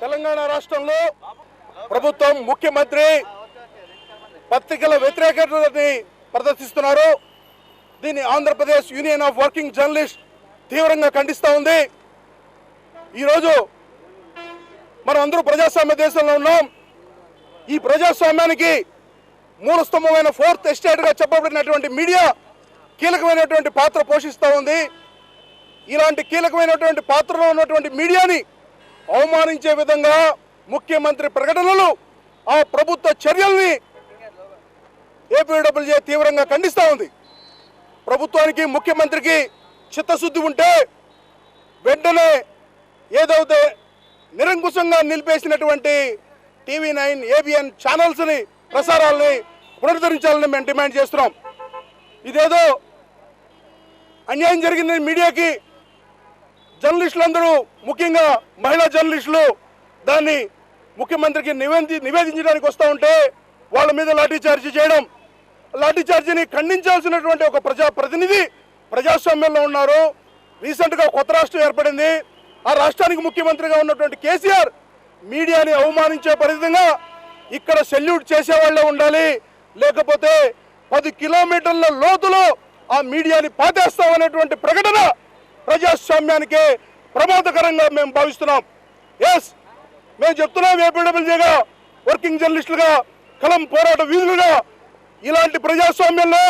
తెలంగాణ రాష్ట్రంలో ప్రభుత్వం ముఖ్యమంత్రి పత్రికల వ్యతిరేకతని ప్రదర్శిస్తున్నారు. దీన్ని Andhra Pradesh union of working journalist తీవ్రంగా ఖండిస్తూ ఉంది. ఈరోజు మనం అందరూ ప్రజాస్వామ్య దేశంలో ఉన్నాం. ఈ ప్రజాస్వామ్యానికి మూలస్తంభమైన ఫోర్త్ ఎస్టేట్గా చెప్పబడినటువంటి మీడియా కీలకమైనటువంటి పాత్ర పోషిస్తూ ఉంది. ఇలాంటి కీలకమైనటువంటి పాత్రలో ఉన్నటువంటి మీడియాని అవమానించే విధంగా ముఖ్యమంత్రి ప్రకటనలు ఆ ప్రభుత్వ చర్యల్ని ఏపీడబ్ల్యూజే తీవ్రంగా ఖండిస్తూ ఉంది. ప్రభుత్వానికి ముఖ్యమంత్రికి చిత్తశుద్ధి ఉంటే వెంటనే ఏదైతే నిరంకుశంగా నిలిపేసినటువంటి టీవీ నైన్ ఏబిఎన్ ఛానల్స్ని ప్రసారాలని పునరుద్ధరించాలని మేము డిమాండ్ చేస్తున్నాం. ఇదేదో అన్యాయం జరిగిందని మీడియాకి. జర్నలిస్టులందరూ ముఖ్యంగా మహిళా జర్నలిస్టులు దాన్ని ముఖ్యమంత్రికి నివేది నివేదించడానికి వస్తూ ఉంటే వాళ్ళ మీద లాఠీ చార్జీ చేయడం. లాఠీ చార్జీని ఖండించాల్సినటువంటి ఒక ప్రజా ప్రతినిధి ప్రజాస్వామ్యంలో ఉన్నారు. రీసెంట్గా కొత్త రాష్ట్రం ఏర్పడింది. ఆ రాష్ట్రానికి ముఖ్యమంత్రిగా ఉన్నటువంటి కేసీఆర్ మీడియాని అవమానించే పరిధంగా ఇక్కడ సెల్యూట్ చేసేవాళ్ళే ఉండాలి. లేకపోతే పది కిలోమీటర్ల లోతులో ఆ మీడియాని పాతేస్తామనేటువంటి ప్రకటన ప్రజాస్వామ్యానికే ప్రమాదకరంగా మేము భావిస్తున్నాం. ఎస్ మేము చెప్తున్నాం ఏపీడబ్ల్యూజీగా వర్కింగ్ జర్నలిస్టులుగా కలం పోరాట వీధులుగా ఇలాంటి ప్రజాస్వామ్యంలో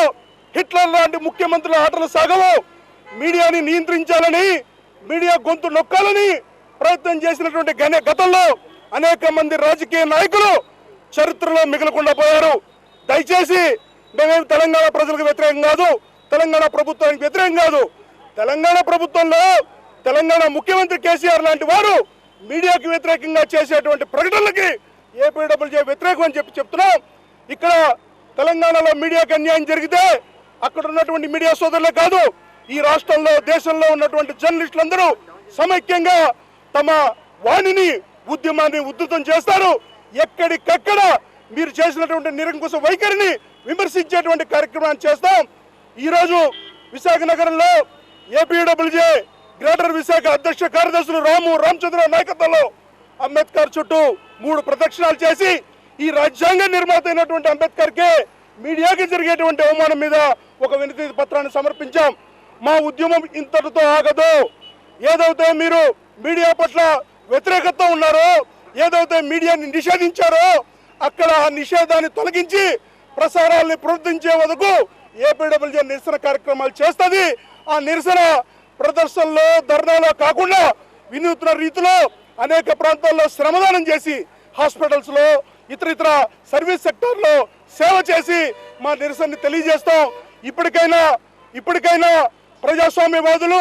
హిట్లర్ లాంటి ముఖ్యమంత్రుల ఆటలు సాగవు మీడియాని నియంత్రించాలని మీడియా గొంతు నొక్కాలని ప్రయత్నం చేసినటువంటి గనే గతంలో అనేక మంది రాజకీయ నాయకులు చరిత్రలో మిగలకుండా పోయారు. దయచేసి మేమేం తెలంగాణ ప్రజలకు వ్యతిరేకం కాదు తెలంగాణ ప్రభుత్వానికి వ్యతిరేకం కాదు. తెలంగాణ ప్రభుత్వంలో తెలంగాణ ముఖ్యమంత్రి కేసీఆర్ లాంటి వారు మీడియాకి వ్యతిరేకంగా చేసేటువంటి ప్రకటనలకి ఏపీడబ్ల్యూజే వ్యతిరేకం అని చెప్పి చెప్తున్నాం. ఇక్కడ తెలంగాణలో మీడియాకి అన్యాయం జరిగితే అక్కడ ఉన్నటువంటి మీడియా సోదరులే కాదు ఈ రాష్ట్రంలో దేశంలో ఉన్నటువంటి జర్నలిస్టులందరూ సమైక్యంగా తమ వాణిని ఉద్యమాన్ని ఉద్ధృతం చేస్తారు. ఎక్కడికక్కడ మీరు చేసినటువంటి నిరంకుశ వైఖరిని విమర్శించేటువంటి కార్యక్రమాన్ని చేస్తాం. ఈరోజు విశాఖ నగరంలో ఏపీడబ్ల్యూజే గ్రేటర్ విశాఖ అధ్యక్ష కార్యదర్శులు రాము రామచంద్ర నాయకత్వంలో అంబేద్కర్ చుట్టూ మూడు ప్రదక్షిణాలు చేసి ఈ రాజ్యాంగ నిర్మాత అయినటువంటి అంబేద్కర్కే మీడియాకి జరిగేటువంటి అవమానం మీద ఒక వినతి పత్రాన్ని సమర్పించాం. మా ఉద్యమం ఇంతటితో ఆగదు. ఏదైతే మీరు మీడియా పట్ల వ్యతిరేకత ఉన్నారో ఏదైతే మీడియాని నిషేధించారో అక్కడ ఆ నిషేధాన్ని తొలగించి ప్రసారాల్ని ప్రవర్తించే వరకు ఏపీడబ్ల్యూజే నిరసన కార్యక్రమాలు చేస్తుంది. ఆ నిరసన ప్రదర్శనలో ధర్నాలో కాకుండా వినూత్న రీతిలో అనేక ప్రాంతాల్లో శ్రమదానం చేసి హాస్పిటల్స్లో ఇతర ఇతర సర్వీస్ సెక్టర్లో సేవ చేసి మా నిరసనని తెలియజేస్తాం. ఇప్పటికైనా ఇప్పటికైనా ప్రజాస్వామ్యవాదులు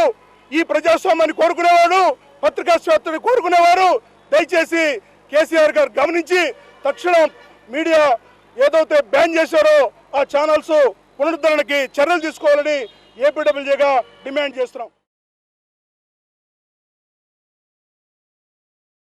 ఈ ప్రజాస్వామ్యాన్ని కోరుకునేవాడు పత్రికా స్వేచ్ఛని కోరుకునేవారు. దయచేసి కేసీఆర్ గారు గమనించి తక్షణం మీడియా ఏదైతే బ్యాన్ చేశారో ఆ ఛానల్స్ పునరుద్ధరణకి చర్యలు తీసుకోవాలని ఏపీడబ్ల్యూజేగా డిమాండ్ చేస్తున్నాం.